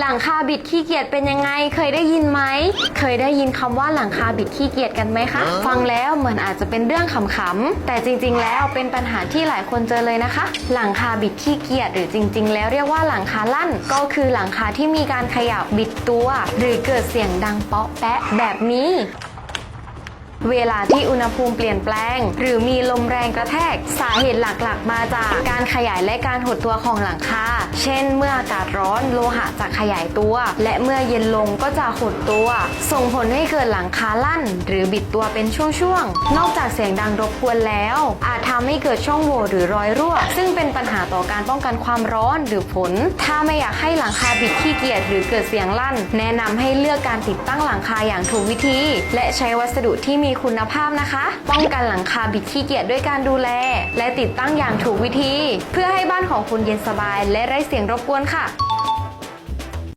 หลังคาบิดขี้เกียจเป็นยังไง เคยได้ยินไหม เคยได้ยินคำว่าหลังคาบิดขี้เกียจกันไหมคะ ฟังแล้วเหมือนอาจจะเป็นเรื่องขำๆ แต่จริงๆ แล้วเป็นปัญหาที่หลายคนเจอเลยนะคะ หลังคาบิดขี้เกียจหรือจริง ๆ แล้วเรียกว่าหลังคาลั่น ก็คือหลังคาที่มีการขยับบิดตัว หรือเกิดเสียงดังเปาะแปะแบบนี้ เวลาที่อุณหภูมิเปลี่ยนแปลง หรือมีลมแรงกระแทก สาเหตุหลักๆ มาจากการขยายและการหดตัวของหลังคา เช่น เมื่ออากาศร้อนโลหะจะขยายตัว และเมื่อเย็นลงก็จะหดตัว ส่งผลให้เกิดหลังคาลั่น หรือบิดตัวเป็นช่วงๆ นอกจากเสียงดังรบกวนแล้ว อาจทำให้เกิดช่องโหว่หรือรอยรั่ว ซึ่งเป็นปัญหาต่อการป้องกันความร้อนหรือฝน ถ้าไม่อยากให้หลังคาบิดขี้เกียจหรือเกิดเสียงลั่น แนะนำให้เลือกการติดตั้งหลังคาอย่างถูกวิธี และใช้วัสดุที่มีมีคุณภาพนะคะ ป้องกันหลังคาบิดขี้เกียจด้วยการดูแล และติดตั้งอย่างถูกวิธี เพื่อให้บ้านของคุณเย็นสบาย และไร้เสียงรบกวนค่ะ